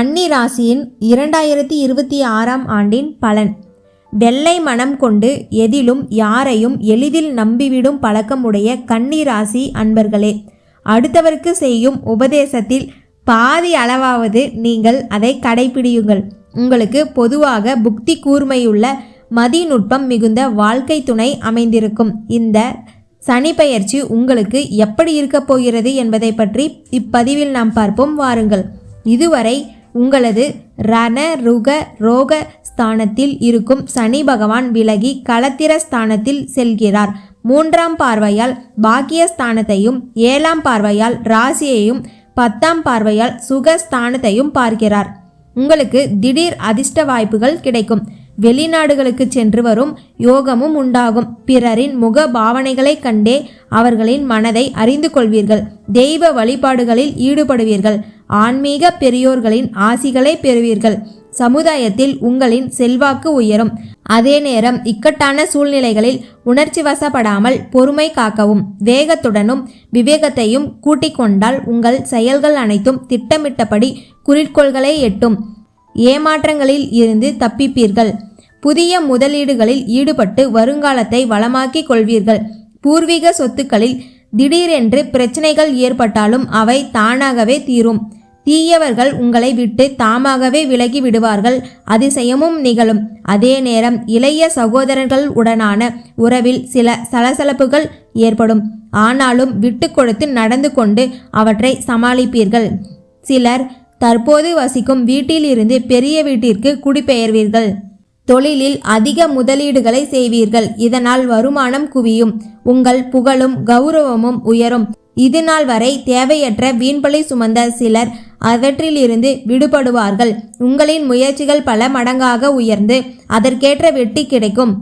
கன்னி ராசியின் இரண்டாயிரத்தி இருபத்தி ஆறாம் ஆண்டின் பலன். வெள்ளை மனம் கொண்டு எதிலும் யாரையும் எளிதில் நம்பிவிடும் பழக்கமுடைய கன்னி ராசி அன்பர்களே அடுத்தவருக்கு செய்யும் உபதேசத்தில் பாதி அளவாவது நீங்கள் அதை கடைபிடியுங்கள். உங்களுக்கு பொதுவாக புக்தி கூர்மையுள்ள மதிநுட்பம் மிகுந்த வாழ்க்கை துணை அமைந்திருக்கும். இந்த சனி பெயர்ச்சி உங்களுக்கு எப்படி இருக்கப் போகிறது என்பதை பற்றி இப்பதிவில் நாம் பார்ப்போம். வாருங்கள். இதுவரை உங்களது ரண ருக ரோக ஸ்தானத்தில் இருக்கும் சனி பகவான் விலகி களத்திர ஸ்தானத்தில் செல்கிறார். மூன்றாம் பார்வையால் பாக்கியஸ்தானத்தையும் ஏழாம் பார்வையால் ராசியையும் பத்தாம் பார்வையால் சுகஸ்தானத்தையும் பார்க்கிறார். உங்களுக்கு திடீர் அதிர்ஷ்ட வாய்ப்புகள் கிடைக்கும். வெளிநாடுகளுக்கு சென்று வரும் யோகமும் உண்டாகும். பிறரின் முக பாவனைகளைக் கண்டே அவர்களின் மனதை அறிந்து கொள்வீர்கள் தெய்வ வழிபாடுகளில் ஈடுபடுவீர்கள். ஆன்மீக பெரியோர்களின் ஆசிகளை பெறுவீர்கள். சமுதாயத்தில் உங்களின் செல்வாக்கு உயரும். அதே நேரம் இக்கட்டான சூழ்நிலைகளில் உணர்ச்சி வசப்படாமல் பொறுமை காக்கவும். வேகத்துடனும் விவேகத்தையும் கூட்டிக் கொண்டால் உங்கள் செயல்கள் அனைத்தும் திட்டமிட்டபடி குறிக்கோள்களை எட்டும். ஏமாற்றங்களில் இருந்து தப்பிப்பீர்கள். புதிய முதலீடுகளில் ஈடுபட்டு வருங்காலத்தை வளமாக்கிக் கொள்வீர்கள். பூர்வீக சொத்துக்களில் திடீரென்று பிரச்சனைகள் ஏற்பட்டாலும் அவை தானாகவே தீரும். தீயவர்கள் உங்களை விட்டு தாமாகவே விலகி விடுவார்கள். அதிசயமும் நிகழும். அதே நேரம் இளைய சகோதரர்கள் உடனான உறவில் சில சலசலப்புகள் ஏற்படும். ஆனாலும் விட்டு கொடுத்து நடந்து கொண்டு அவற்றை சமாளிப்பீர்கள். சிலர் தற்போது வசிக்கும் வீட்டிலிருந்து பெரிய வீட்டிற்கு குடிபெயர்வீர்கள். தொழிலில் அதிக முதலீடுகளை செய்வீர்கள். இதனால் வருமானம் குவியும். உங்கள் புகழும் கௌரவமும் உயரும். இது நாள் வரை தேவையற்ற வீண்பலை சுமந்த சிலர் அவற்றிலிருந்து விடுபடுவார்கள். உங்களின் முயற்சிகள் பல மடங்காக உயர்ந்து அதற்கேற்ற வெட்டி கிடைக்கும்.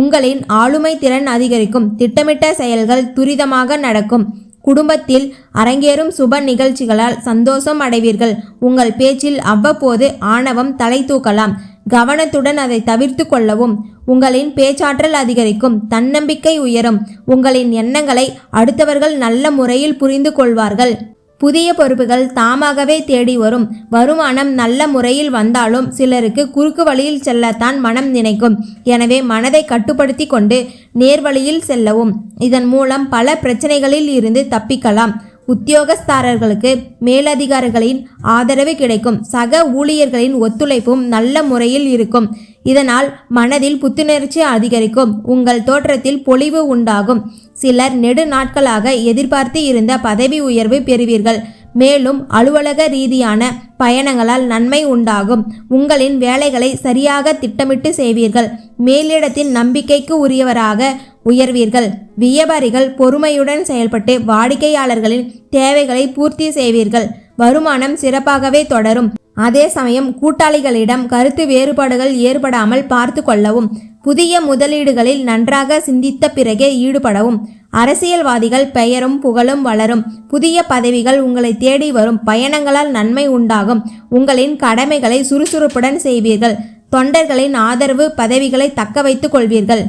உங்களின் ஆளுமை திறன் அதிகரிக்கும். திட்டமிட்ட செயல்கள் துரிதமாக நடக்கும். குடும்பத்தில் அரங்கேறும் சுப நிகழ்ச்சிகளால் சந்தோஷம் அடைவீர்கள். உங்கள் பேச்சில் அவ்வப்போது ஆணவம் தலை தூக்கலாம். கவனத்துடன் அதை தவிர்த்து கொள்ளவும் உங்களின் பேச்சாற்றல் அதிகரிக்கும் தன்னம்பிக்கை உயரும் உங்களின் எண்ணங்களை அடுத்தவர்கள் நல்ல முறையில் புரிந்து கொள்வார்கள். புதிய பொறுப்புகள் தாமாகவே தேடி வரும். வருமானம் நல்ல முறையில் வந்தாலும் சிலருக்கு குறுக்கு வழியில் செல்லத்தான் மனம் நினைக்கும். எனவே மனதை கட்டுப்படுத்தி கொண்டு நேர்வழியில் செல்லவும். இதன் மூலம் பல பிரச்சனைகளில் இருந்து தப்பிக்கலாம். உத்தியோகஸ்தாரர்களுக்கு மேலதிகாரிகளின் ஆதரவு கிடைக்கும். சக ஊழியர்களின் ஒத்துழைப்பும் நல்ல முறையில் இருக்கும். இதனால் மனதில் புத்துணர்ச்சி அதிகரிக்கும். உங்கள் தோற்றத்தில் பொலிவு உண்டாகும். சிலர் நெடு நாட்களாக எதிர்பார்த்து இருந்த பதவி உயர்வு பெறுவீர்கள். மேலும் அலுவலக ரீதியான பயணங்களால் நன்மை உண்டாகும். உங்களின் வேலைகளை சரியாக திட்டமிட்டு செய்வீர்கள். மேலிடத்தின் நம்பிக்கைக்கு உரியவராக உயர்வீர்கள். வியாபாரிகள் பொறுமையுடன் செயல்பட்டு வாடிக்கையாளர்களின் தேவைகளை பூர்த்தி செய்வீர்கள். வருமானம் சிறப்பாகவே தொடரும். அதே சமயம் கூட்டாளிகளிடம் கருத்து வேறுபாடுகள் ஏற்படாமல் பார்த்து கொள்ளவும் புதிய முதலீடுகளில் நன்றாக சிந்தித்த பிறகே ஈடுபடவும். அரசியல்வாதிகள் பெயரும் புகழும் வளரும். புதிய பதவிகள் உங்களை தேடி வரும். பயணங்களால் நன்மை உண்டாகும். உங்களின் கடமைகளை சுறுசுறுப்புடன் செய்வீர்கள். தொண்டர்களின் ஆதரவு பதவிகளை தக்க வைத்துக் கொள்வீர்கள்.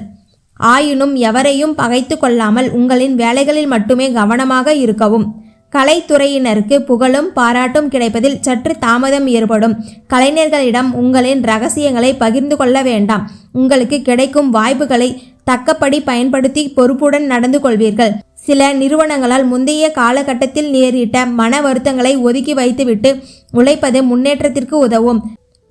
ஆயினும் எவரையும் பகைத்து கொள்ளாமல் உங்களின் வேலைகளில் மட்டுமே கவனமாக இருக்கவும். கலைத்துறையினருக்கு புகழும் பாராட்டும் கிடைப்பதில் சற்று தாமதம் ஏற்படும். கலைஞர்களிடம் உங்களின் ரகசியங்களை பகிர்ந்து கொள்ள வேண்டாம். உங்களுக்கு கிடைக்கும் வாய்ப்புகளை தக்கப்படி பயன்படுத்தி பொறுப்புடன் நடந்து கொள்வீர்கள். சில நிறுவனங்களால் முந்தைய காலகட்டத்தில் நேரிட்ட மன வருத்தங்களை ஒதுக்கி வைத்துவிட்டு உழைப்பது முன்னேற்றத்திற்கு உதவும்.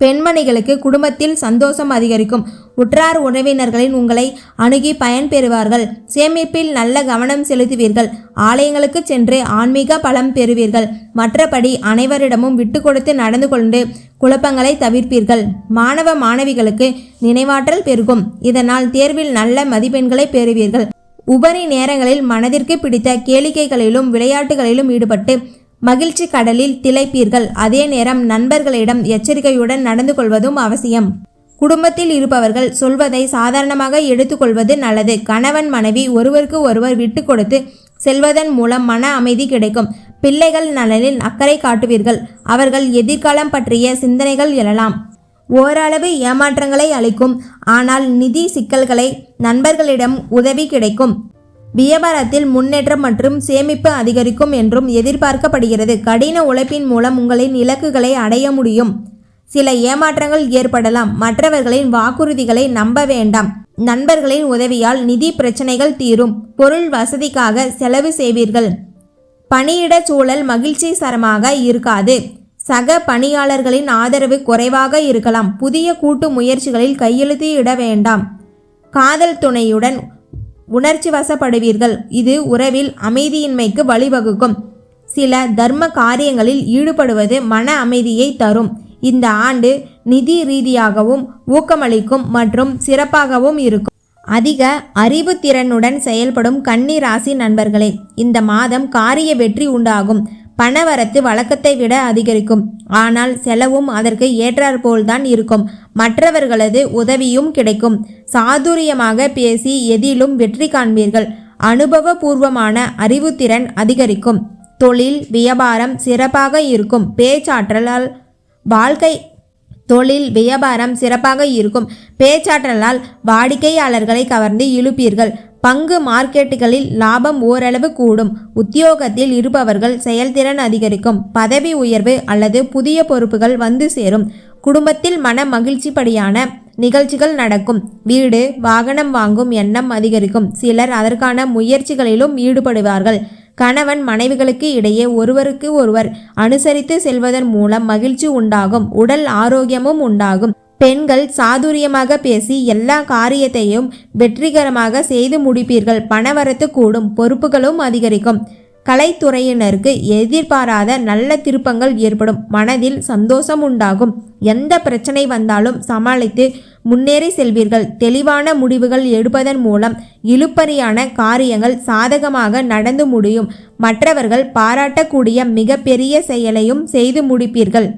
பெண்மணிகளுக்கு குடும்பத்தில் சந்தோஷம் அதிகரிக்கும். உற்றார் உறவினர்களின் உங்களை அணுகி பயன்பெறுவார்கள். சேமிப்பில் நல்ல கவனம் செலுத்துவீர்கள். ஆலயங்களுக்கு சென்று ஆன்மீக பலம் பெறுவீர்கள். மற்றபடி அனைவரிடமும் விட்டு கொடுத்து நடந்து கொண்டு குழப்பங்களை தவிர்ப்பீர்கள். மாணவ மாணவிகளுக்கு நினைவாற்றல் பெருகும். இதனால் தேர்வில் நல்ல மதிப்பெண்களை பெறுவீர்கள். உபரி நேரங்களில் மனதிற்கு பிடித்த கேளிக்கைகளிலும் விளையாட்டுகளிலும் ஈடுபட்டு மகிழ்ச்சி கடலில் திளைப்பீர்கள். அதே நேரம் நண்பர்களிடம் எச்சரிக்கையுடன் நடந்து கொள்வதும் அவசியம். குடும்பத்தில் இருப்பவர்கள் சொல்வதை சாதாரணமாக எடுத்துக்கொள்வது நல்லது. கணவன் மனைவி ஒருவருக்கு ஒருவர் விட்டு கொடுத்து செல்வதன் மூலம் மன அமைதி கிடைக்கும். பிள்ளைகள் நலனில் அக்கறை காட்டுவீர்கள். அவர்கள் எதிர்காலம் பற்றிய சிந்தனைகள் எழலாம். ஓரளவு ஏமாற்றங்களை அளிக்கும். ஆனால் நிதி சிக்கல்களை நண்பர்களிடம் உதவி கிடைக்கும். வியாபாரத்தில் முன்னேற்றம் மற்றும் சேமிப்பு அதிகரிக்கும் என்றும் எதிர்பார்க்கப்படுகிறது. கடின உழைப்பின் மூலம் உங்களின் இலக்குகளை அடைய முடியும். சில ஏமாற்றங்கள் ஏற்படலாம். மற்றவர்களின் வாக்குறுதிகளை நம்ப வேண்டாம். நண்பர்களின் உதவியால் நிதி பிரச்சனைகள் தீரும். பொருள் வசதிக்காக செலவு செய்வீர்கள். பணியிட சூழல் மகிழ்ச்சி சரமாக இருக்காது. சக பணியாளர்களின் ஆதரவு குறைவாக இருக்கலாம். புதிய கூட்டு முயற்சிகளில் கையெழுத்து இட வேண்டாம். காதல் துணையுடன் உணர்ச்சி வசப்படுவீர்கள் இது உறவில் அமைதியின்மைக்கு வழிவகுக்கும். சில தர்ம காரியங்களில் ஈடுபடுவது மன அமைதியை தரும். இந்த ஆண்டு நிதி ரீதியாகவும் ஊக்கமளிக்கும் மற்றும் சிறப்பாகவும் இருக்கும். அதிக அறிவுத்திறனுடன் செயல்படும் கன்னி ராசி நண்பர்களே இந்த மாதம் காரிய வெற்றி உண்டாகும். பணவரத்து வழக்கத்தை விட அதிகரிக்கும். ஆனால் செலவும் அதற்கு ஏற்றாற்போல்தான் இருக்கும். மற்றவர்களது உதவியும் கிடைக்கும். சாதுரியமாக பேசி எதிலும் வெற்றி காண்பீர்கள். அனுபவபூர்வமான அறிவுத்திறன் அதிகரிக்கும். தொழில் வியாபாரம் சிறப்பாக இருக்கும். பேச்சாற்றலால் வாழ்க்கை தொழில் வியாபாரம் சிறப்பாக இருக்கும். பேச்சாற்றலால் வாடிக்கையாளர்களை கவர்ந்து இழுப்பீர்கள். பங்கு மார்க்கெட்டுகளில் லாபம் ஓரளவு கூடும். உத்தியோகத்தில் இருப்பவர்கள் செயல்திறன் அதிகரிக்கும். பதவி உயர்வு அல்லது புதிய பொறுப்புகள் வந்து சேரும். குடும்பத்தில் மன மகிழ்ச்சிப்படியான நிகழ்ச்சிகள் நடக்கும். வீடு வாகனம் வாங்கும் எண்ணம் அதிகரிக்கும். சிலர் அதற்கான முயற்சிகளிலும் ஈடுபடுவார்கள். கணவன் மனைவிகளுக்கு இடையே ஒருவருக்கு ஒருவர் அனுசரித்து செல்வதன் மூலம் மகிழ்ச்சி உண்டாகும். உடல் ஆரோக்கியமும் உண்டாகும். பெண்கள் சாதுரியமாக பேசி எல்லா காரியத்தையும் வெற்றிகரமாக செய்து முடிப்பீர்கள். பணவரத்து கூடும் பொறுப்புகளும் அதிகரிக்கும். கலைத்துறையினருக்கு எதிர்பாராத நல்ல திருப்பங்கள் ஏற்படும். மனதில் சந்தோஷம் உண்டாகும். எந்த பிரச்சனை வந்தாலும் சமாளித்து முன்னேறி செல்வீர்கள். தெளிவான முடிவுகள் எடுப்பதன் மூலம் இழுப்பறியான காரியங்கள் சாதகமாக நடந்து முடியும். மற்றவர்கள் பாராட்டக்கூடிய மிகப்பெரிய செயலையும் செய்து முடிப்பீர்கள்.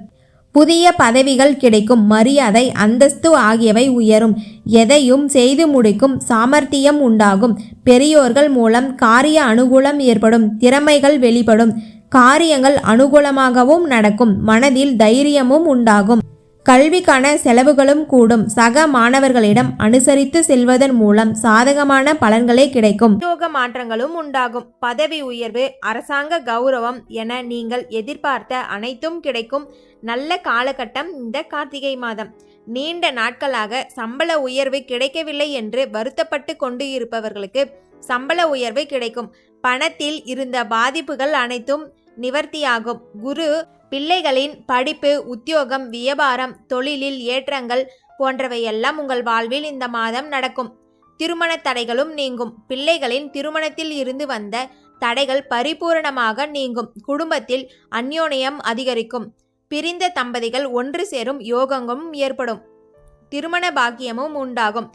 புதிய பதவிகள் கிடைக்கும். மரியாதை அந்தஸ்து ஆகியவை உயரும். எதையும் செய்து முடிக்கும் சாமர்த்தியம் உண்டாகும். பெரியோர்கள் மூலம் காரிய அனுகூலம் ஏற்படும். திறமைகள் வெளிப்படும். காரியங்கள் அனுகூலமாகவும் நடக்கும். மனதில் தைரியமும் உண்டாகும். கல்விக்கான செலவுகளும் கூடும். சக மாணவர்களிடம் அனுசரித்து செல்வதன் மூலம் சாதகமான பலன்களே கிடைக்கும். உத்தியோக மாற்றங்களும் உண்டாகும். பதவி உயர்வு அரசாங்க கௌரவம் என நீங்கள் எதிர்பார்த்த அனைத்தும் கிடைக்கும். நல்ல காலகட்டம் இந்த கார்த்திகை மாதம். நீண்ட நாட்களாக சம்பள உயர்வு கிடைக்கவில்லை என்று வருத்தப்பட்டு கொண்டு இருப்பவர்களுக்கு சம்பள உயர்வு கிடைக்கும். பணத்தில் இருந்த பாதிப்புகள் அனைத்தும் நிவர்த்தியாகும். குரு பிள்ளைகளின் படிப்பு உத்தியோகம் வியாபாரம் தொழிலில் ஏற்றங்கள் போன்றவையெல்லாம் உங்கள் வாழ்வில் இந்த மாதம் நடக்கும். திருமண தடைகளும் நீங்கும். பிள்ளைகளின் திருமணத்தில் இருந்து வந்த தடைகள் பரிபூரணமாக நீங்கும். குடும்பத்தில் அந்யோன்யம் அதிகரிக்கும். பிரிந்த தம்பதிகள் ஒன்று சேரும் யோகங்களும் ஏற்படும். திருமண பாக்கியமும் உண்டாகும்.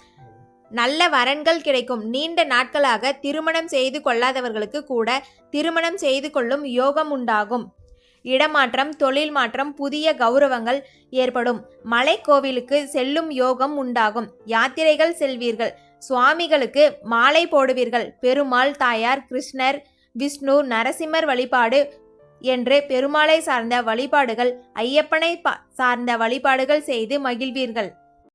நல்ல வரன்கள் கிடைக்கும். நீண்ட நாட்களாக திருமணம் செய்து கொள்ளாதவர்களுக்கு கூட திருமணம் செய்து கொள்ளும் யோகம் உண்டாகும். இடமாற்றம் தொழில் மாற்றம் புதிய கௌரவங்கள் ஏற்படும். மலை கோவிலுக்கு செல்லும் யோகம் உண்டாகும். யாத்திரைகள் செல்வீர்கள். சுவாமிகளுக்கு மாலை போடுவீர்கள். பெருமாள் தாயார் கிருஷ்ணர் விஷ்ணு நரசிம்மர் வழிபாடு என்று பெருமாளை சார்ந்த வழிபாடுகள் ஐயப்பனை பா- சார்ந்த வழிபாடுகள் செய்து மகிழ்வீர்கள்.